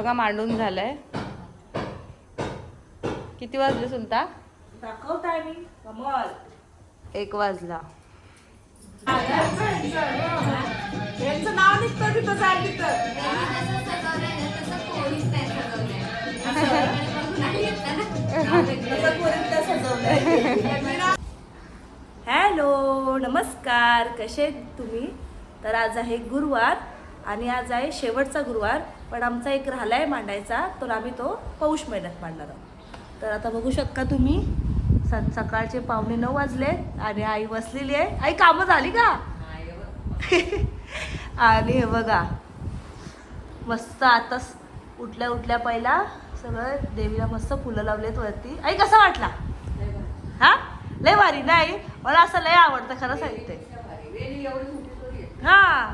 बघा मांडून झालंय. किती वाजले सुलता दाखवताय मी. कमल. एक वाजला. यांचं नाव निघतं तिथं जाय तिथं. हॅलो नमस्कार. कसे आहेत तुम्ही? तर आज आहे गुरुवार आणि आज आहे शेवटचा गुरुवार. पण आमचा एक राहिला आहे मांडायचा तर आम्ही तो पौष महिन्यात मांडणार आहोत. तर आता बघू शकता तुम्ही स- सकाळचे पावणे नऊ वाजले आणि आई बसलेली आहे. आई कामं झाली का? आणि हे बघा मस्त आताच उठल्या उठल्या पहिला सगळं देवीला मस्त फुलं लावलेत वरती. आई कसा वाटला? हा? लय भारी नाही? मला असं लय आवडतं खरं सांगते. हा.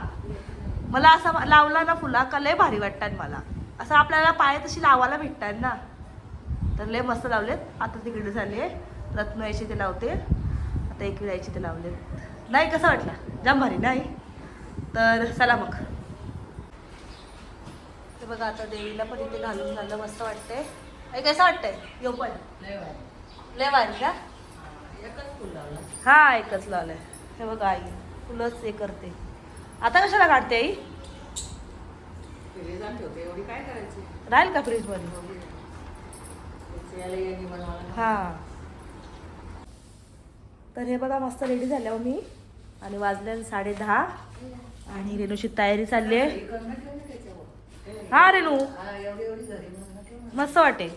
मला असं लावला ना फुला का लय भारी वाटतात मला. असं आपल्याला पाय तशी लावायला भेटतात ना. तर लय मस्त लावलेत. आता तिकडे झाले. रत्न यायचे ते लावते. आता एक यायचे ते लावलेत. नाही कसं वाटला? जाम भारी नाही? तर चला मग. ते बघा आता देवीला पण इथे घालून झालं. मस्त वाटतंय. आई कसं वाटतंय? यो पण. लय भारी का? हा एकच लावलंय. हे बघा आई. फुलंच हे करते. आता कशाला काढते आई? राहील का फ्रीजमध्ये हा. तर हे बघा मस्त रेडी झाल्यावर मी. आणि वाजले साडे दहा. आणि रेणूची तयारी चालली आहे. हा रेणू. मस्त वाटेल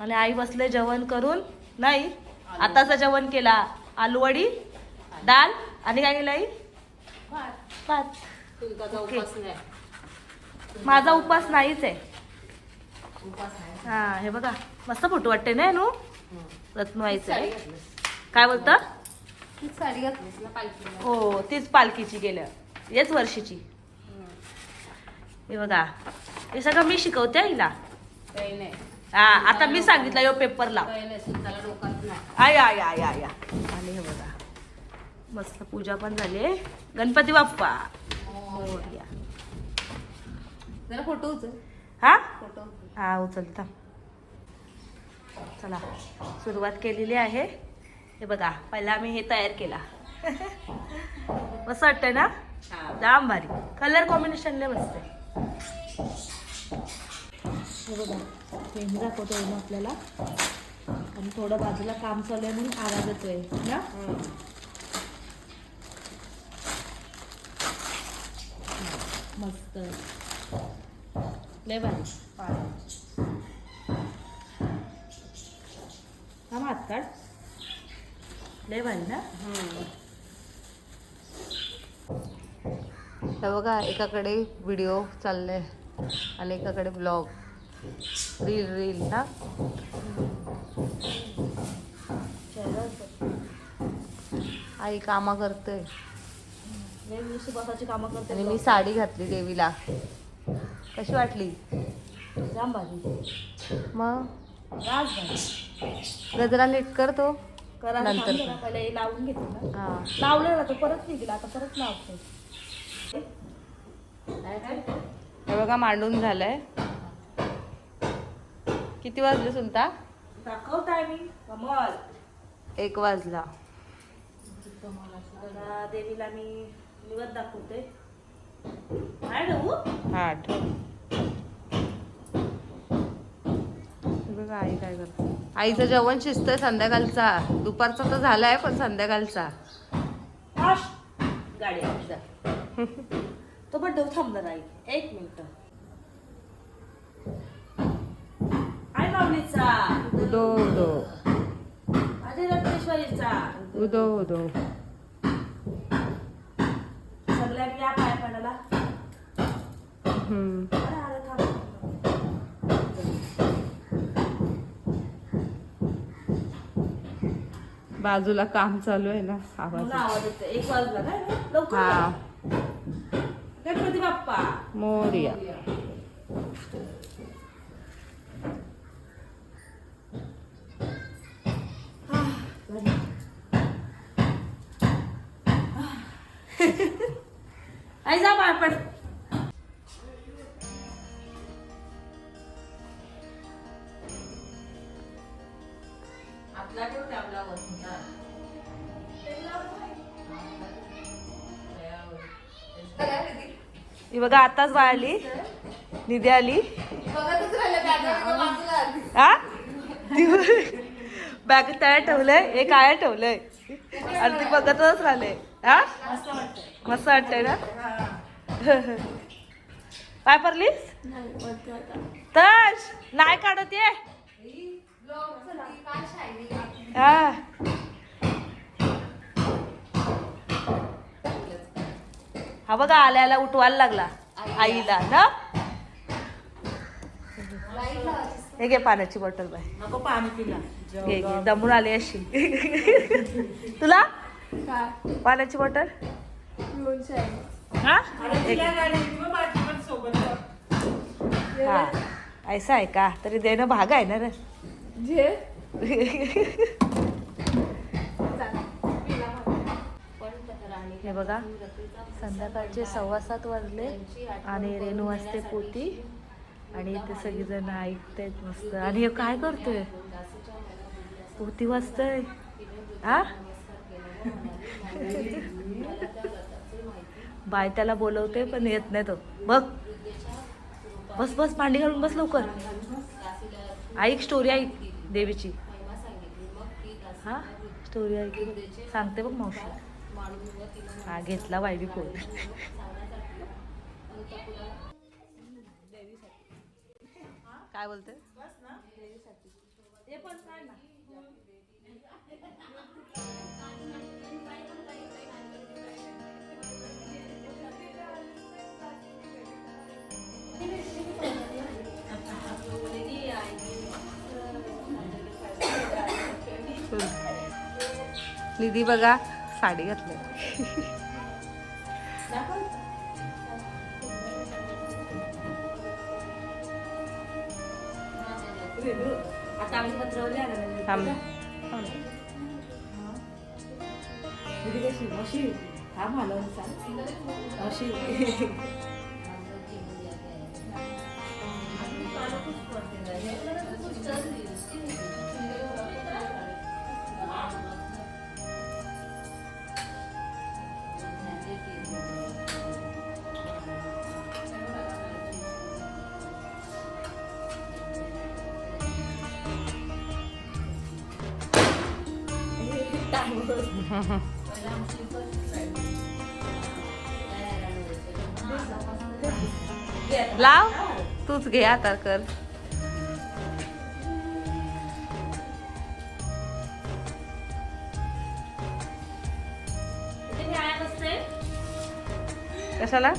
आणि आई बसले जेवण करून. नाही आताचं जेवण केला. आलूवडी डाळ आणि काय केलं आई? ओके. माझा उपास नाहीच आहे. हा हे बघा. मस्त फोटो वाटते ना? नू रत्न व्हायचं आहे. काय बोलता? साडी घातलीस ना पालखी हो तीच पालखीची गेल्या. याच वर्षीची. हे बघा. हे सगळं मी शिकवते हिला काही नाही. हा आता मी सांगितलं यो पेपर लाव काही नाही सुताला डोकात नाही. आया आया आया आया. आणि हे बघा. मस्त पूजा पण झाली आहे. गणपती बाप्पा. मोरया. जरा फोटो उचल. हा? फोटो हा उचलता. चला सुरुवात केलेली आहे. हे बघा पहिला आम्ही हे तयार केला. मस्त वाटतंय ना? जाम भारी. कलर कॉम्बिनेशन लय मस्त आहे. हे बघा पेन दाखवतो आहे ना आपल्याला. आणि थोडं बाजूला काम चालू आहे म्हणून आवाज येतोय ना? मस्त. लय भारी. हा हात काढ. लय भारी ना? हे बघा एकाकडे व्हिडिओ चालले आणि एकाकडे ब्लॉग रील रील ना? आई कामा करते सुभाषाची कामं करते. आणि मी साडी घातली देवीला. कशी वाटली? जाम भाजी मग? राज भाजी गजरा नीट करतो करा नंतर. पहिले लावून घेतलं ना. हा. लावलं ना तो परत निघला आता परत लावतो. हे बघा मांडून झालंय. किती वाजले दाखवताय मी कमल. एक वाजला. देवीला मी निवद दाखवते. काय ठेवू आठ हे बघा आई काय करते. आईचं जेवण शिजतंय संध्याकाळचा. दुपारचा तर झालाय पण संध्याकाळचा. आश! गाडी. तो पण ठेवू थांब जरा आई. एक मिनिट. आय माऊलीचा. उदो उदो. अजय रत्नेश्वरीचा. उदो उदो. सगळ्यांनी या पाय पडायला हम्म. अरे, अरे, थांब. बाजूला काम चालू आहे ना आवाज आवाज येतो एक वाजला काय लवकर हा. या. गणपती बाप्पा. मोरिया. आई जा आपण ही. बघा आताच बाळ आली. निधी आली. बॅग तळ्या ठेवलंय हे काय ठेवलंय. आणि ती बघतच राहिले हा? मस्त वाटतंय ना? काय परलीस? तश नाही काढत ये. हा. हा बघा आल्याला उठवायला लागला. आईला ना? हे घे पाण्याची बॉटल बाय नको पाणी पिला घे घे दमून आली अशी. तुला? पाण्याची बॉटल? हा? एक- हा. ऐसा आहे का? तरी देणं भाग आहे ना रे. हे बघा संध्याकाळचे सव्वा सात वाजले आणि रेणू वाजते पोती. आणि इथे सगळीजण ऐकतायत मस्त. आणि हे काय करतोय? पोती वाजतय. हा? बाय त्याला बोलवते पण येत नाही तो. बघ. बस बस मांडी घालून बस लवकर. ऐक स्टोरी ऐक देवीची. हा? स्टोरी ऐक. सांगते बघ मावशी. हा घेतला बाय बी फोन काय बोलते? निधी बघा साडी घातली. अशी. लाव. तूच घे आता कर. कशाला?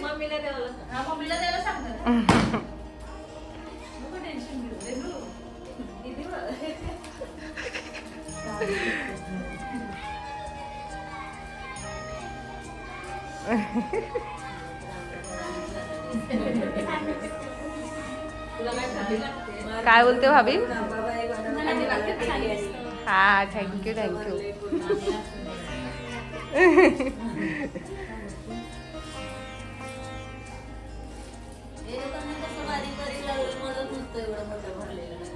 मम्मीला द्यायला सांग. ना. नको टेन्शन घेऊ. रेनू. दीदी बघ. काय बोलते भाभी. हा थँक्यू थँक्यू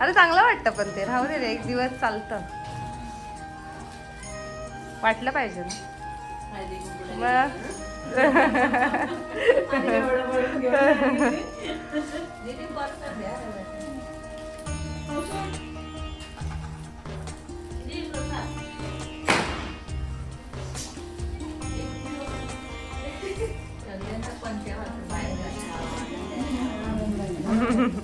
अरे चांगलं वाटतं पण ते. राहू दे रे, एक दिवस चालतं. वाटलं पाहिजे ना.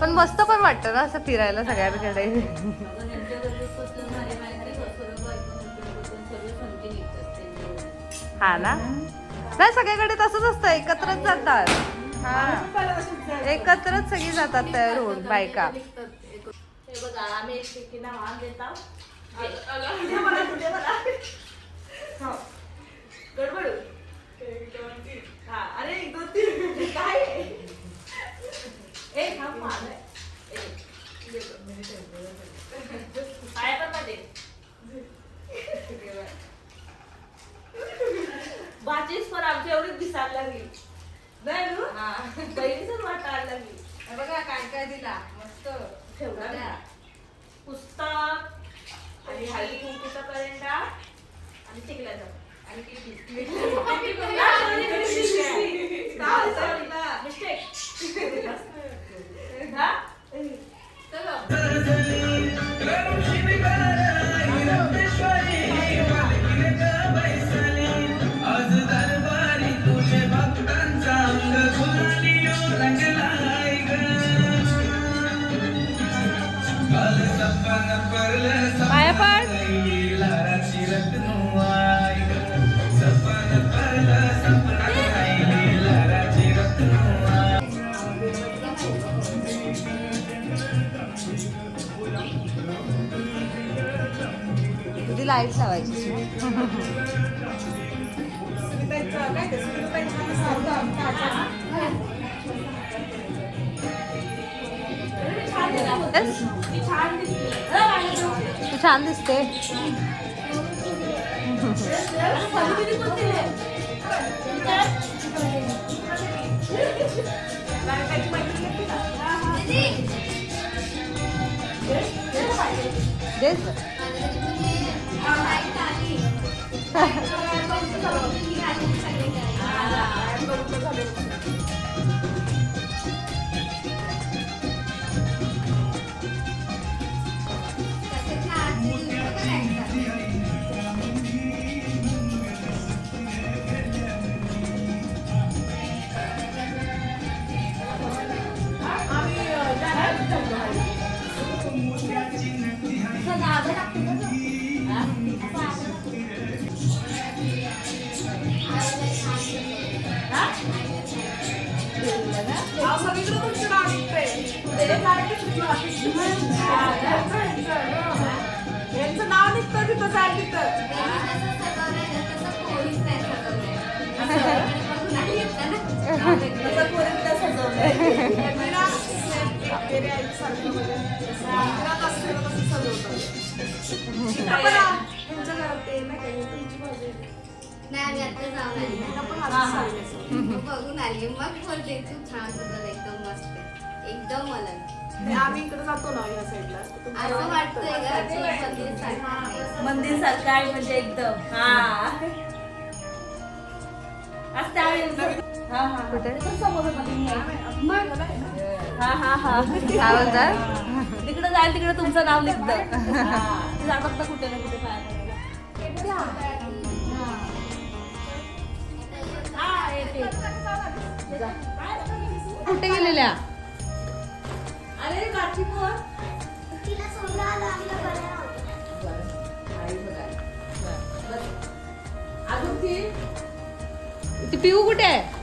पण मस्त पण वाटतं ना असं फिरायला सगळ्यांकडे. हा ना? नाही सगळ्याकडे तसंच असतं. एकत्रच जातात. हा. एकत्रच सगळी जातात तयार होऊन बायका. हे हा अरे एक तीन. काय? ए हा माल पण मध्ये. आमच्या एवढीच दिसायला लागली. नाही नू हा वाटायला लागली. बघा काय काय दिला. मस्त. ठेवला पुस्तक आणि हल्ली कुंकुचा पर्यंत आणि टिकला जाऊ आणि किती तू छान दिसते. देस यांचं बघून आली मग बोलते तू छान सजवलं एकदम मस्त एकदम अलग ते आम्ही इकडे जातो ना या साईडला तुमच्या असं गावात वाटतंय का तसं की वाटतं. मंदिर सारखं आहे. म्हणजे एकदम. हा. असं हा हा? तिकडं समोर मंदिर. आहे. हा, हा हा हा. काय बोलतात तिकडे जाईल तिकडे तुमचं नाव निघतं हा. जातात कुठे ना कुठे कुठे गेलेल्या? ती? पिऊ कुठे आहे?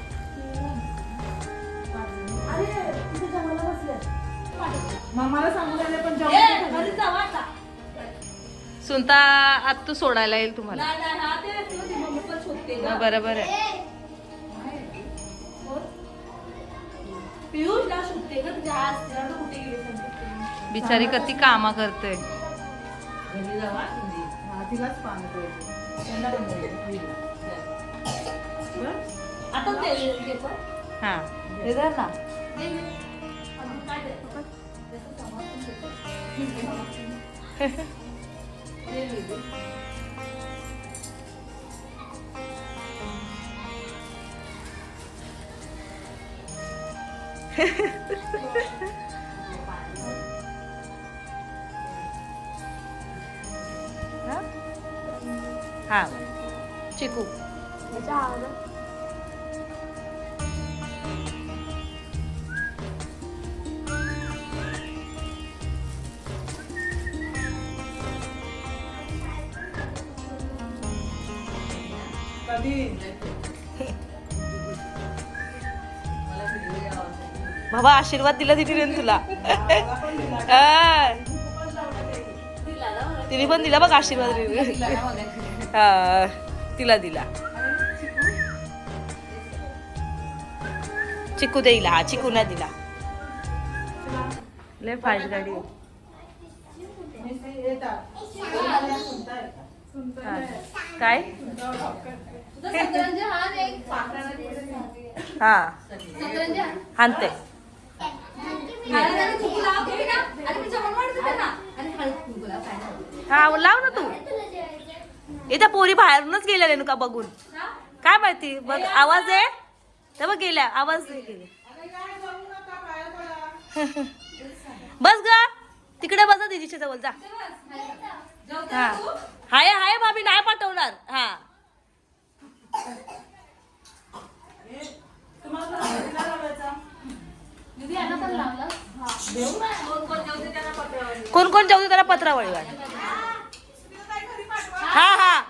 मामाला सांगून आले पण सुनता आत. तू सोडायला येईल तुम्हाला. नाही नाही बिचारी कती कामा करते जावा बाबा आशीर्वाद दिला तिने तुला. तिने पण दिला बघ आशीर्वाद तिला दिला. चिकू देईला हा चिकू नाही दिला. लय फास्ट गाडी. काय? हा हा. हा. हानते हा लाव ना तू. इथं पोरी बाहेरूनच गेल्या रेणुका बघून. काय माहिती? बघ आवाज आहे. तर बघ गेल्या आवाज बस ग. तिकडे बसा दिदीच्या जवळ जा. हा. हाय हाय भाभी नाही पाठवणार. हा. दीदी, कोण कोण जेवतो त्याला पत्रावळी वाट हा हा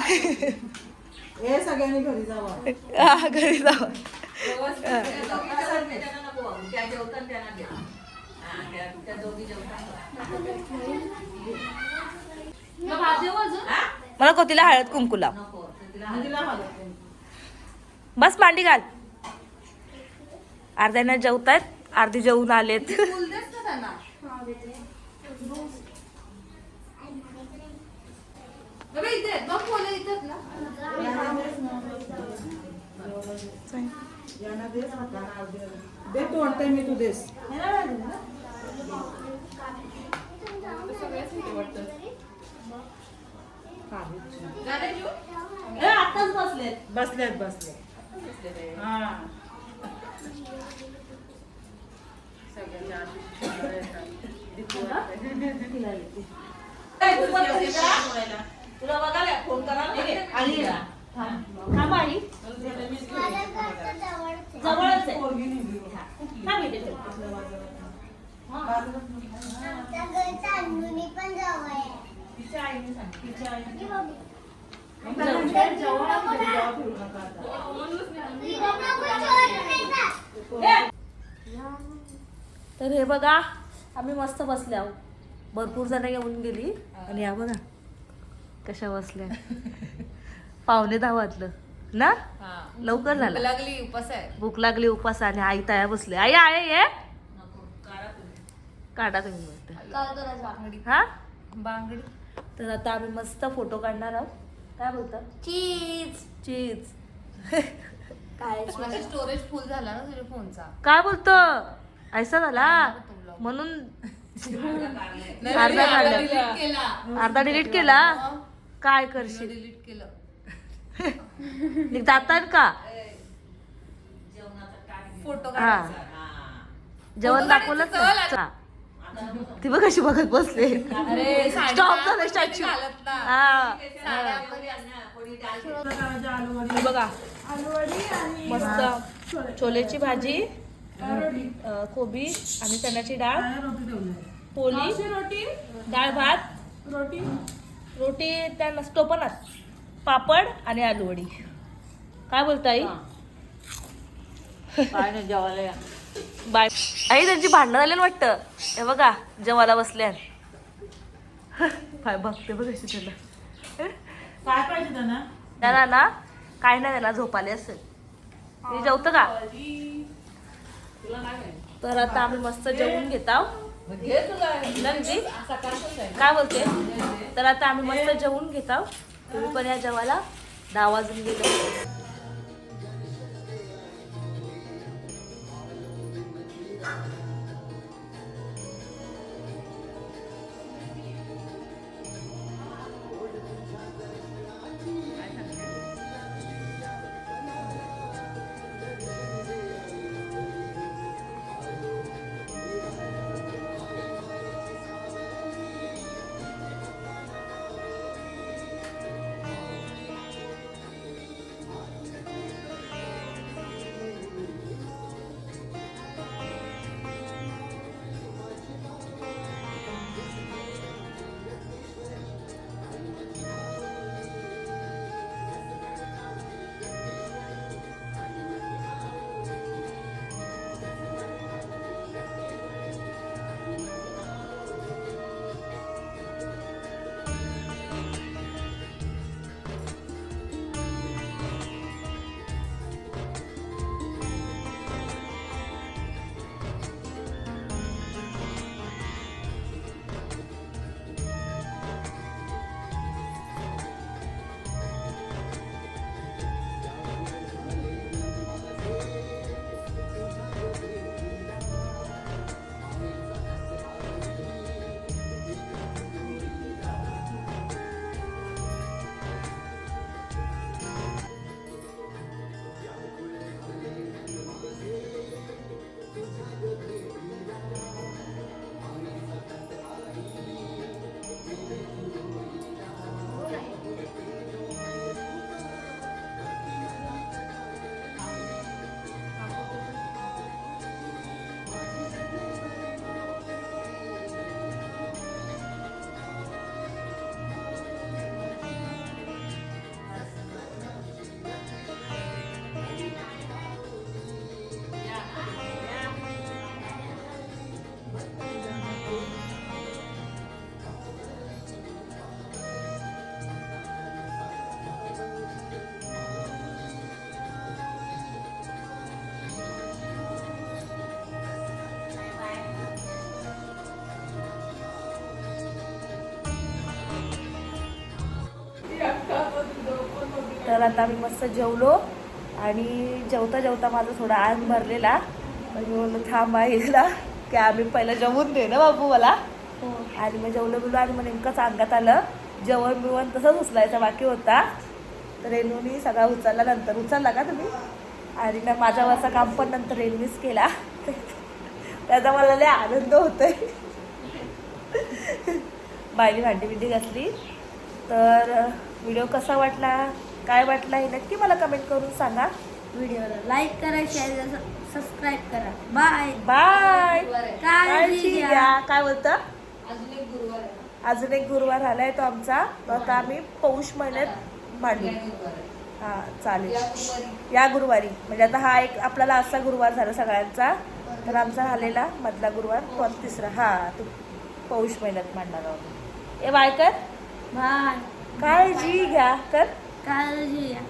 हे. सगळ्यांनी घरी जावं. हा, घरी जाऊ? मला कोतीला हळद कुंकू लाव बस मांडी घाल. अर्ध्याना जेवतायत अर्धी जेवून आलेत. बसलेत. बसल्यात बसल्यात हा. तुला बघायला फोन करा आणि थांब आई जवळच आहे थांब इथे ठेव. तर हे बघा आम्ही मस्त बसले आहोत. भरपूर जण येऊन गेली. आणि या बघा कशा बसल्या. पावणे दहा वाजलं. ना? लवकर झालं. लागली उपास आहे. भूक लागली उपास आणि आई तया बसले. आई आहे ये. काढा तुम्ही? हा? बांगडी. तर आता आम्ही मस्त फोटो काढणार आहोत. काय बोलतात चीज. चीज. काय स्टोरेज फुल झाला ना तुझ्या फोनचा. काय बोलतो? ऐसा झाला. म्हणून अर्धा काढला. डिलीट केला. अर्धा डिलीट केला? काय करशील? डिलीट केलं. जातात का? फोटो हा. जेवण दाखवलं ती बघ कशी बघत बसले. स्टॉप झालं स्टॅच्यू हे. बघा. मस्त. छोलेची भाजी. अं, कोबी आणि चण्याची डाळ. पोळी. रोटी. डाळ भात. रोटी. रोटी त्या नसतो पण पापड आणि आलू वडी. काय बोलता आई बाय आई त्यांची भांडणं झाली ना वाटतं. हे बघा जेवायला बसल्या काय बघते बघ त्याला काय पाहिजे त्यांना? त्याला ना काय नाही त्याला झोपाले असेल. ते जेवतं का? तर आता आम्ही मस्त जेवून घेत आहोत नंदी काय बोलते? तर आता आम्ही मस्त जेवून घेत आहोत तुम्ही पण या जेवायला. दहा वाजून गेलो. तर आता आम्ही मस्त जेवलो आणि जेवता जेवता माझा थोडा अंग भरलेला. पण मी बोललो थांबा हिला की आम्ही पहिलं जेवून दे ना बाबू मला. आणि मग जेवलो बिलो आणि मग नेमकंच अंगात आलं जेवण बिवण तसंच उचलायचा बाकी होता. तर रेणूनी सगळा उचलला नंतर उचलला का तुम्ही? आणि मग माझा वरचा काम पण नंतर रेणूनीच केला. त्याचा मला लय आनंद होतोय. बाईने भांडी बिंडी घातली तर व्हिडिओ कसा वाटला काय वाटला हे नक्की मला कमेंट करून सांगा. व्हिडिओला लाईक करा शेअर करा सबस्क्राईब करा. बाय बाय काळजी घ्या. काय बोलतं? अजून एक गुरुवार आहे. अजून एक गुरुवार आलाय तो आमचा. तो आता आम्ही पौष महिन्यात मांडू. हा चालेल. या गुरुवारी. म्हणजे आता हा एक आपल्याला असा गुरुवार झाला सगळ्यांचा. तर आमचा झालेला मधला गुरुवार तो आता तिसरा. हा तो पौष महिन्यात मांडणार आहोत. ए बाय कर बाय काळजी घ्या कर काळजी घ्या